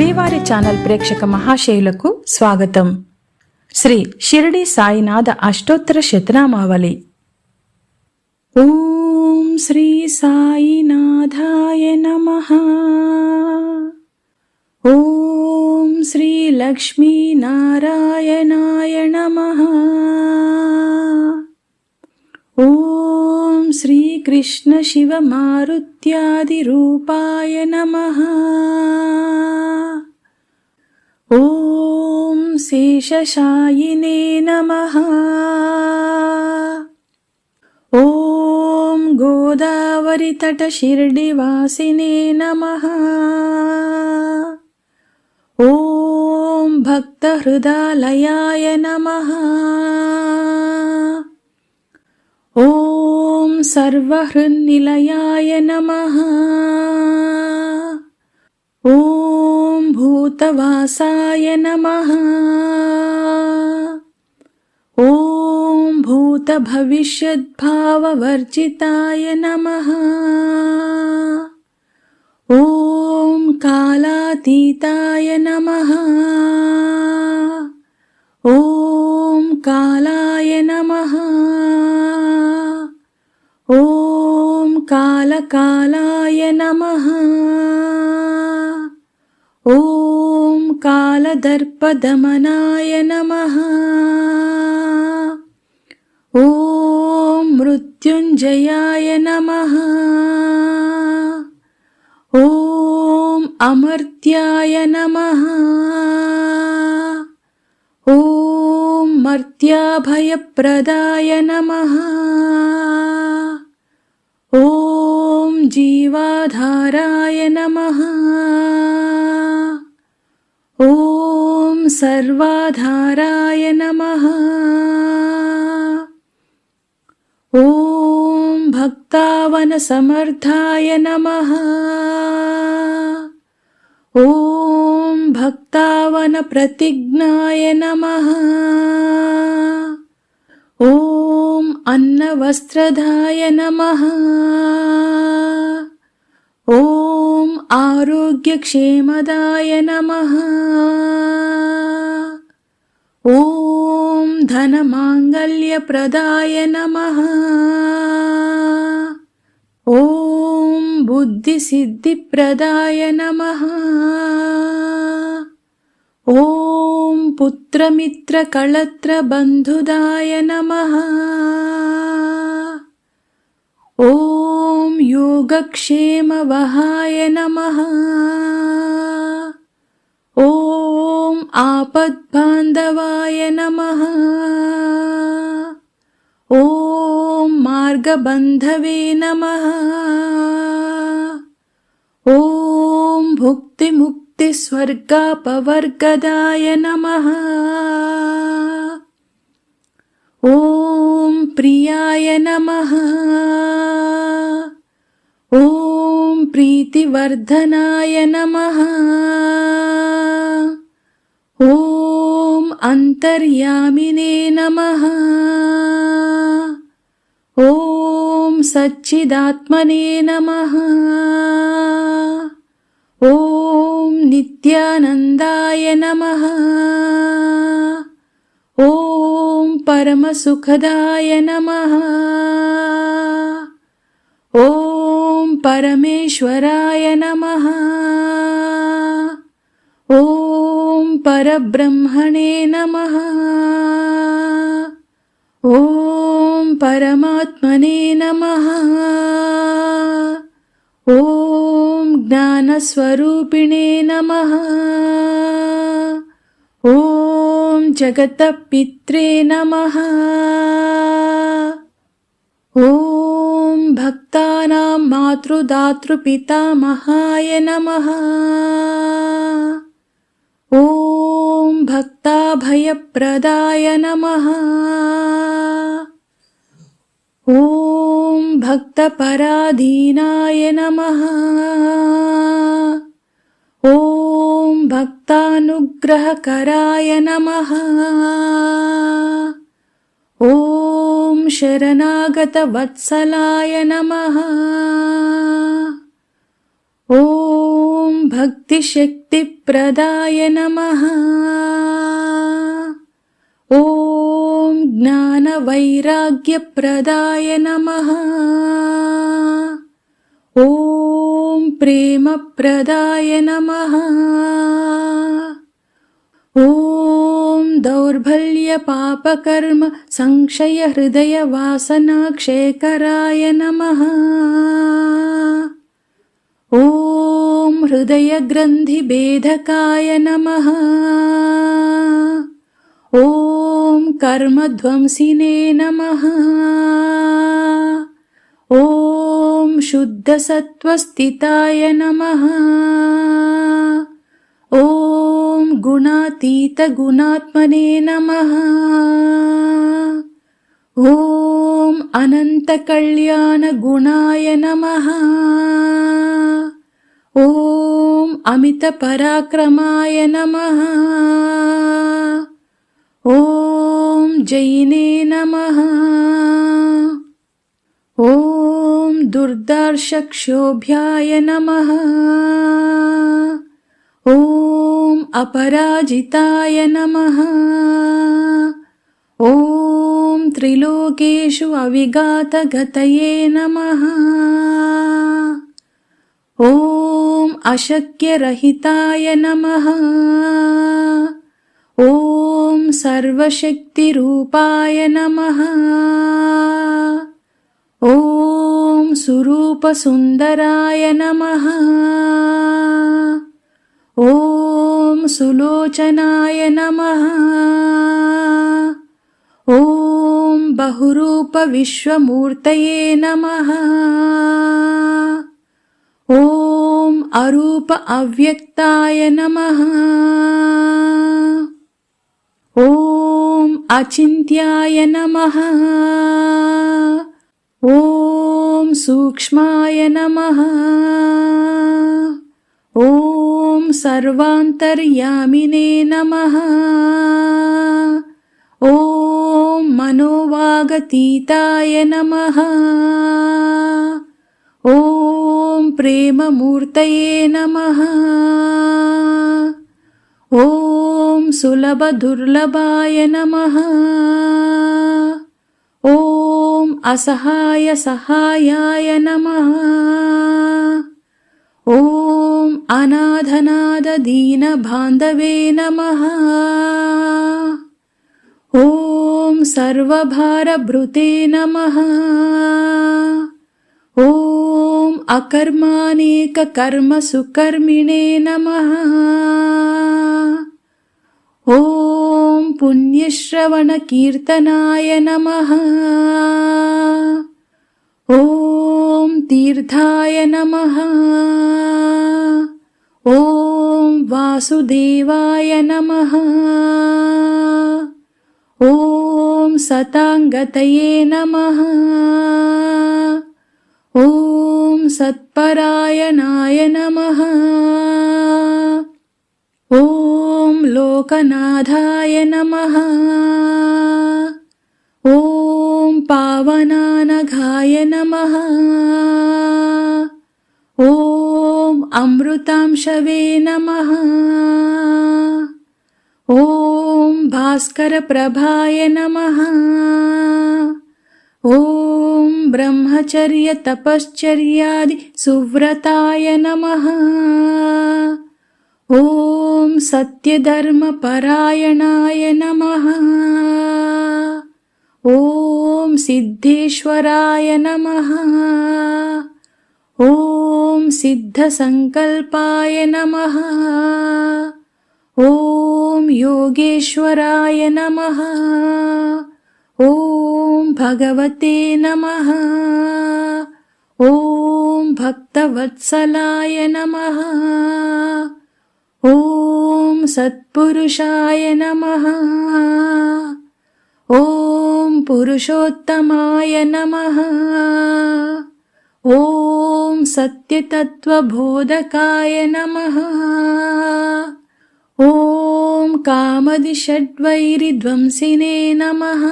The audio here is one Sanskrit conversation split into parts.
శ్రీవారి ఛానల్ ప్రేక్షక మహాశయులకు స్వాగతం. శ్రీ షిరడి సాయినాథ అష్టోత్తర శతనామావళి. ఓం శ్రీ సాయినాథాయ నమ. ఓం శ్రీ లక్ష్మీనారాయణాయ నమ. ఓం శ్రీకృష్ణ శివ మారుత్యాది రూపాయ నమః. ॐ शेषशायिने नमः। ॐ गोदावरितटशिर्डिवासिने नमः। ॐ भक्तहृदालयाय नमः। ॐ सर्वहृन्निलयाय नमः भूतवासाय नमः। ॐ भूतभविष्यद्भाववर्जिताय नमः। ॐ कालातीताय नमः। ॐ कालाय नमः। ॐ कालकालाय नमः। कालदर्पदमनाय नमः। ॐ मृत्युञ्जयाय नमः। ॐ अमर्त्याय नमः। ॐ मर्त्याभयप्रदाय नमः। ॐ जीवाधाराय नमः सर्वाधाराय नमः। ॐ भक्तावनसमर्थाय नमः। ॐ भक्तावनप्रतिज्ञाय नमः। ॐ अन्नवस्त्रधाय नमः आरोग्यक्षेमदाय नमः। ॐ धनमाङ्गल्यप्रदाय नमः। ॐ बुद्धिसिद्धिप्रदाय नमः। ॐ पुत्रमित्रकळत्रबन्धुदाय नमः ॐ योगक्षेमवहाय नमः। ॐ आपद्बान्धवाय नमः। ॐ मार्गबन्धवे नमः। ॐ भुक्तिमुक्तिस्वर्गापवर्गदाय नमः ॐ प्रियाय नमः। ॐ प्रीतिवर्धनाय नमः। ॐ अन्तर्यामिने नमः। ॐ सच्चिदात्मने नमः। ॐ नित्यानन्दाय नमः परमसुखदाय नमः। ॐ परमेश्वराय नमः। ॐ परब्रह्मणे नमः। ॐ परमात्मने नमः। ॐ ज्ञानस्वरूपिणे नमः। ॐ जगतपित्रे नमः। ॐ भक्तानां मातृदातृपितामहाय नमः। ॐ भक्ताभयप्रदाय नमः। ॐ भक्तपराधीनाय नमः ॐ भक्तानुग्रहकराय नमः। ॐ शरणागतवत्सलाय नमः। ॐ भक्तिशक्तिप्रदाय नमः। ॐ ज्ञानवैराग्यप्रदाय नमः। ॐ प्रेमप्रदाय नमः। ॐ दौर्बल्यपापकर्म संशयहृदयवासनाक्षेकराय नमः। ॐ हृदयग्रन्थिभेदकाय नमः। ॐ कर्मध्वंसिने नमः ॐ शुद्धसत्त्वस्थिताय नमः। ॐ गुणातीतगुणात्मने नमः। ॐ अनन्तकल्याणगुणाय नमः। ॐ अमितपराक्रमाय नमः। ॐ जैने नमः दुर्दर्शक्षोभ्याय नमः। ॐ अपराजिताय नमः। ॐ त्रिलोकेषु अविगातगतये नमः। ॐ अशक्यरहिताय नमः। ॐ सर्वशक्तिरूपाय नमः। ॐ सुरूपसुन्दराय नमः। ॐ सुलोचनाय नमः। ॐ बहुरूपविश्वमूर्तये नमः। ॐ अरूप अव्यक्ताय नमः। ॐ अचिन्त्याय नमः सूक्ष्माय नमः। ॐ सर्वान्तर्यामिने नमः। ॐ मनोवागतीताय नमः। ॐ प्रेममूर्तये नमः। ॐ सुलभदुर्लभाय नमः ॐ असहायसहायाय नमः। ॐ अनाथनाददीनबान्धवे नमः। ॐ सर्वभारभृते नमः। ॐ अकर्मानेककर्मसुकर्मिणे नमः ॐ पुण्यश्रवणकीर्तनाय नमः। ॐ तीर्थाय नमः। ॐ वासुदेवाय नमः। ॐ सताङ्गतये नमः। ॐ सत्परायणाय नमः लोकनाथाय नमः। ॐ पावनानघाय नमः। ॐ अमृतांशवे नमः। ॐ भास्करप्रभाय नमः। ॐ ब्रह्मचर्यतपश्चर्यादि सुव्रताय नमः ॐ सत्यधर्मपरायणाय नमः। ॐ सिद्धेश्वराय नमः। ॐ सिद्धसङ्कल्पाय नमः। ॐ योगेश्वराय नमः। ॐ भगवते नमः। ॐ भक्तवत्सलाय नमः ॐ सत्पुरुषाय नमः। ॐ पुरुषोत्तमाय नमः। ॐ सत्यतत्त्वबोधकाय नमः। ॐ कामदिषड्वैरिध्वंसिने नमः।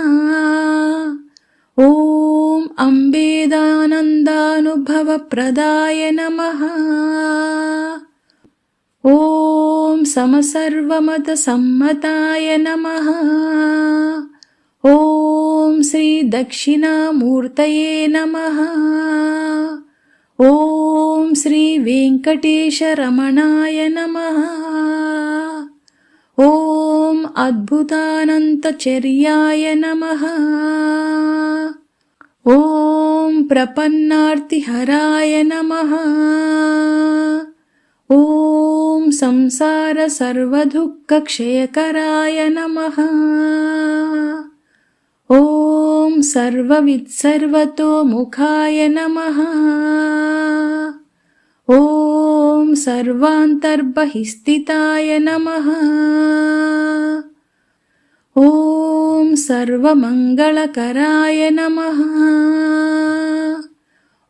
ॐ अम्बेदानन्दानुभवप्रदाय नमः ॐ समसर्वमतसम्मताय नमः। ॐ श्रीदक्षिणामूर्तये नमः। ॐ श्रीवेङ्कटेशरमणाय नमः। ॐ अद्भुतानन्तचर्याय नमः। ॐ प्रपन्नार्तिहराय नमः ॐ संसारसर्वदुःखक्षयकराय नमः। ॐ सर्ववित्सर्वतोमुखाय नमः। ॐ सर्वान्तर्बहिस्थिताय नमः। ॐ सर्वमङ्गलकराय नमः।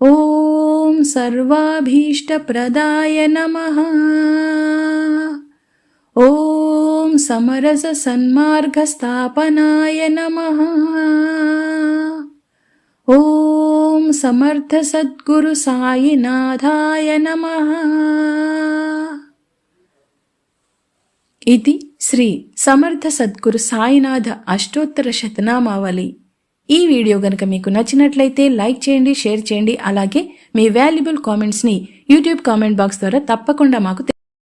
ॐ सर्वाभीष्टप्रदाय नमः ॐ समरसन्मार्गस्थापनाय नमः ॐ समर्थसद्गुरुसायिनाथाय नमः ఇది శ్రీ సమర్థ సద్గురు సాయినాథ అష్టోత్తర శతనామావళి ఈ వీడియో గనుక మీకు నచ్చినట్లయితే లైక్ చేయండి షేర్ చేయండి అలాగే మీ వాల్యుబుల్ కామెంట్స్ని యూట్యూబ్ కామెంట్ బాక్స్ ద్వారా తప్పకుండా మాకు తె-